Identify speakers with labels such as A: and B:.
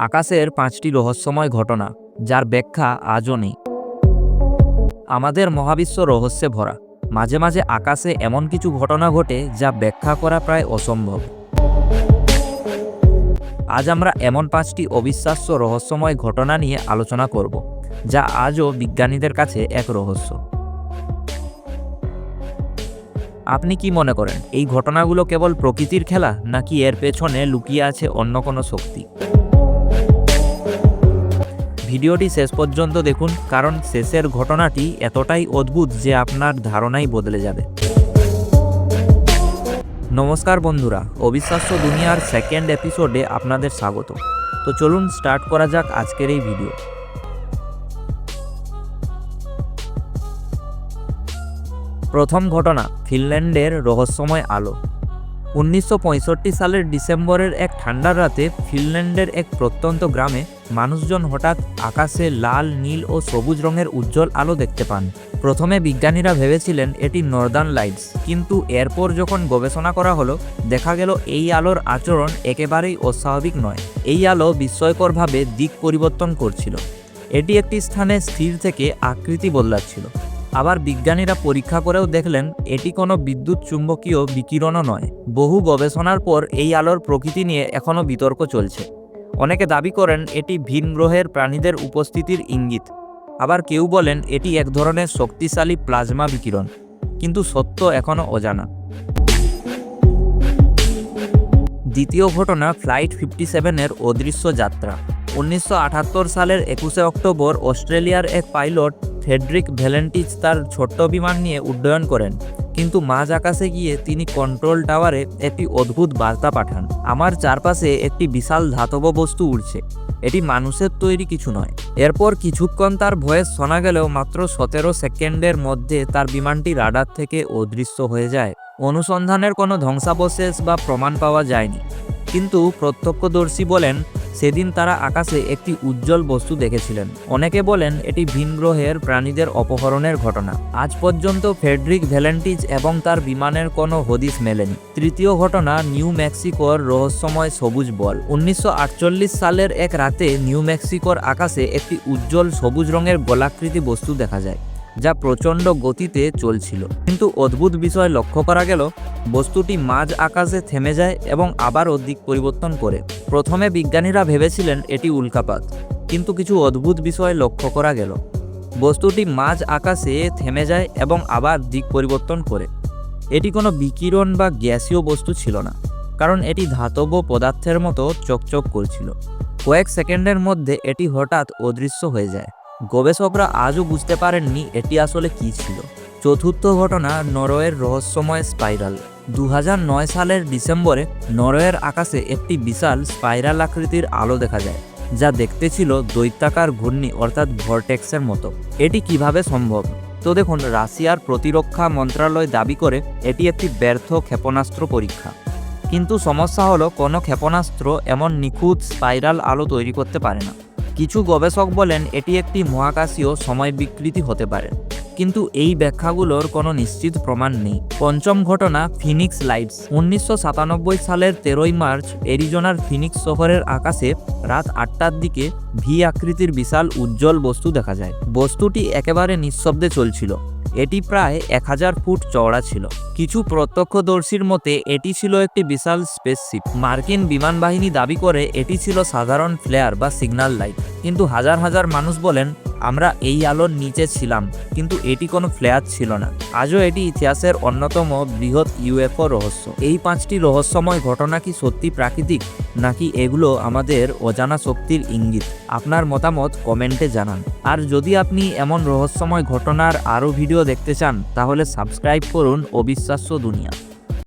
A: আকাশের পাঁচটি রহস্যময় ঘটনা, যার ব্যাখ্যা আজও নেই। আমাদের মহাবিশ্ব রহস্যে ভরা। মাঝে মাঝে আকাশে এমন কিছু ঘটনা ঘটে, যা ব্যাখ্যা করা প্রায় অসম্ভব। আজ আমরা এমন পাঁচটি অবিশ্বাস্য রহস্যময় ঘটনা নিয়ে আলোচনা করব, যা আজও বিজ্ঞানীদের কাছে এক রহস্য। আপনি কি মনে করেন, এই ঘটনাগুলো কেবল প্রকৃতির খেলা, নাকি এর পেছনে লুকিয়ে আছে অন্য কোনো শক্তি? ভিডিওটি শেষ পর্যন্ত দেখুন, কারণ শেষের ঘটনাটি এতটাই অদ্ভুত যে আপনার ধারণাই বদলে যাবে। নমস্কার বন্ধুরা, অবিশ্বাস্য দুনিয়ার সেকেন্ড এপিসোডে আপনাদের স্বাগত। তো চলুন স্টার্ট করা যাক আজকের এই ভিডিও প্রথম ঘটনা ফিনল্যান্ডের রহস্যময় আলো। উনিশশো পঁয়ষট্টি সালের ডিসেম্বরের এক ঠান্ডার রাতে ফিনল্যান্ডের এক প্রত্যন্ত গ্রামে মানুষজন হঠাৎ আকাশে লাল, নীল ও সবুজ রঙের উজ্জ্বল আলো দেখতে পান। প্রথমে বিজ্ঞানীরা ভেবেছিলেন এটি নর্দার্ন লাইটস কিন্তু এরপর যখন গবেষণা করা হলো, দেখা গেল এই আলোর আচরণ একেবারেই অস্বাভাবিক নয়। এই আলো বিস্ময়করভাবে দিক পরিবর্তন করছিল। এটি একটি স্থানে স্থির থেকে আকৃতি বদলাচ্ছিল। আবার বিজ্ঞানীরা পরীক্ষা করেও দেখলেন, এটি কোনো বিদ্যুৎ চুম্বকীয় বিকিরণও নয়। বহু গবেষণার পর এই আলোর প্রকৃতি নিয়ে এখনও বিতর্ক চলছে। অনেকে দাবি করেন, এটি ভিন গ্রহের প্রাণীদের উপস্থিতির ইঙ্গিত। আবার কেউ বলেন, এটি এক ধরনের শক্তিশালী প্লাজমা বিকিরণ। কিন্তু সত্য এখনও অজানা। দ্বিতীয় ঘটনা, ফ্লাইট ফিফটি সেভেনের অদৃশ্য যাত্রা। উনিশশো আটাত্তর সালের একুশে অক্টোবর, অস্ট্রেলিয়ার এক পাইলট ফেডরিক ভ্যালেন্টিজ তার ছোট্ট বিমান নিয়ে উড্ডয়ন করেন, কিন্তু মাঝ আকাশে গিয়ে তিনি কন্ট্রোল টাওয়ারে একটি অদ্ভুত বার্তা পাঠান। আমার চারপাশে একটি বিশাল ধাতব বস্তু উড়ছে। এটি মানুষের তৈরি কিছু নয়। এরপর কিছুক্ষণ তার ভয়েস শোনা গেলেও মাত্র সতেরো সেকেন্ডের মধ্যে তার বিমানটি রাডার থেকে অদৃশ্য হয়ে যায়। অনুসন্ধানের কোনো ধ্বংসাবশেষ বা প্রমাণ পাওয়া যায়নি। কিন্তু প্রত্যক্ষদর্শী বলেন সেদিন তারা আকাশে একটি উজ্জ্বল বস্তু দেখেছিলেন। অনেকে বলেন এটি ভিন গ্রহের প্রাণীদের অপহরণের ঘটনা। আজ পর্যন্ত ফেডরিক ভ্যালেন্টিজ এবং তার বিমানের কোনো হদিস মেলেনি। তৃতীয় ঘটনা, নিউ মেক্সিকোর রহস্যময় সবুজ বল। উনিশশো আটচল্লিশ সালের এক রাতে নিউ মেক্সিকোর আকাশে একটি উজ্জ্বল সবুজ রঙের গোলাকৃতি বস্তু দেখা যায়। যা প্রচণ্ড গতিতে চলছিল। কিন্তু অদ্ভুত বিষয় লক্ষ্য করা গেল, বস্তুটি মাঝ আকাশে থেমে যায় এবং আবারও দিক পরিবর্তন করে। প্রথমে বিজ্ঞানীরা ভেবেছিলেন এটি উল্কাপাত, কিন্তু কিছু অদ্ভুত বিষয় লক্ষ্য করা গেল। বস্তুটি মাঝ আকাশে থেমে যায় এবং আবার দিক পরিবর্তন করে। এটি কোনো বিকিরণ বা গ্যাসীয় বস্তু ছিল না, কারণ এটি ধাতব পদার্থের মতো চকচক করছিল। কয়েক সেকেন্ডের মধ্যে এটি হঠাৎ অদৃশ্য হয়ে যায়। গবেষকরা আজও বুঝতে পারেননি এটি আসলে কী ছিল। চতুর্থ ঘটনা নরওয়ের রহস্যময় স্পাইরাল। দু হাজার নয় সালের ডিসেম্বরে নরওয়ের আকাশে একটি বিশাল স্পাইরাল আকৃতির আলো দেখা যায়, যা দেখতে ছিল দৈত্যাকার ঘূর্ণি অর্থাৎ ভরটেক্সের মতো। এটি কীভাবে সম্ভব? তো দেখুন, রাশিয়ার প্রতিরক্ষা মন্ত্রণালয় দাবি করে এটি একটি ব্যর্থ ক্ষেপণাস্ত্র পরীক্ষা। কিন্তু সমস্যা হলো, কোনো ক্ষেপণাস্ত্র এমন নিখুঁত স্পাইরাল আলো তৈরি করতে পারে না। কিছু গবেষক বলেন এটি একটি মহাকাশীয় সময় বিকৃতি হতে পারে। কিন্তু এই ব্যাখ্যাগুলোর কোনো নিশ্চিত প্রমাণ নেই। পঞ্চম ঘটনা, ফিনিক্স লাইটস। উনিশশো সাতানব্বই সালের তেরোই মার্চ এরিজোনার ফিনিক্স শহরের আকাশে রাত আটটার দিকে ভি আকৃতির বিশাল উজ্জ্বল বস্তু দেখা যায়। বস্তুটি একেবারে নিঃশব্দে চলছিল। এটি প্রায় এক হাজার ফুট চওড়া ছিল। কিছু প্রত্যক্ষদর্শীর মতে, এটি ছিল একটি বিশাল স্পেসশিপ মার্কিন বিমান বাহিনী দাবি করে, এটি ছিল সাধারণ ফ্লেয়ার বা সিগন্যাল লাইট। কিন্তু হাজার হাজার মানুষ বলেন, আমরা এই আলোর নিচে ছিলাম, কিন্তু এটি কোনো ফ্লেয়ার ছিল না। আজও এটি ইতিহাসের অন্যতম বৃহৎ ইউএফও রহস্য। এই পাঁচটি রহস্যময় ঘটনা কি সত্যি প্রাকৃতিক, নাকি এগুলো আমাদের অজানা শক্তির ইঙ্গিত? আপনার মতামত কমেন্টে জানান। আর যদি আপনি এমন রহস্যময় ঘটনার আরও ভিডিও দেখতে চান, তাহলে সাবস্ক্রাইব করুন অবিশ্বাস্য দুনিয়া।